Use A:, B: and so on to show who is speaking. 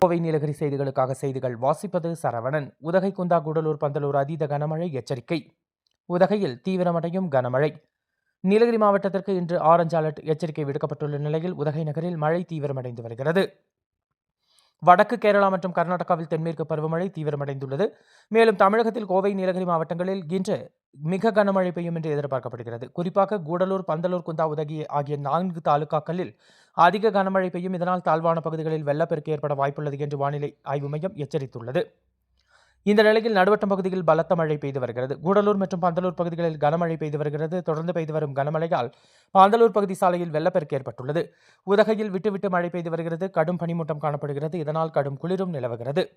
A: கோவை நீலகிரி செய்திகளுக்காக செய்திகள் வாசிப்பது சரவணன். உதகை குந்தா கூடலூர் பந்தலூர் அதீத கனமழை எச்சரிக்கை. உதகையில் தீவிரமடையும் கனமழை. நீலகிரி மாவட்டத்திற்கு இன்று ஆரஞ்ச் அலர்ட் எச்சரிக்கை விடுக்கப்பட்டுள்ள நிலையில் உதகை நகரில் மழை தீவிரமடைந்து வருகிறது. வடக்கு கேரளா மற்றும் கர்நாடகாவில் தென்மேற்கு பருவமழை தீவிரமடைந்துள்ளது. மேலும் தமிழகத்தில் கோவை நீலகிரி மாவட்டங்களில் இன்று மிக கனமழை பெய்யும் என்று எதிர்பார்க்கப்படுகிறது. குறிப்பாக கூடலூர் பந்தலூர் குந்தா உதகி ஆகிய நான்கு தாலுகாக்களில் அதிக கனமழை பெய்யும். இதனால் தாழ்வான பகுதிகளில் வெள்ளப்பெருக்கு ஏற்பட வாய்ப்புள்ளது என்று வானிலை ஆய்வு மையம் எச்சரித்துள்ளது. இந்த நிலையில் நடுவட்டம் பகுதியில் பலத்த மழை பெய்து வருகிறது. கூடலூர் மற்றும் பந்தலூர் பகுதிகளில் கனமழை பெய்து வருகிறது. தொடர்ந்து பெய்து வரும் கனமழையால் பந்தலூர் பகுதி சாலையில் வெள்ளப்பெருக்கு ஏற்பட்டுள்ளது. உதகையில் விட்டுவிட்டு மழை பெய்து வருகிறது. கடும் பனிமூட்டம் காணப்படுகிறது. இதனால் கடும் குளிரும் நிலவுகிறது.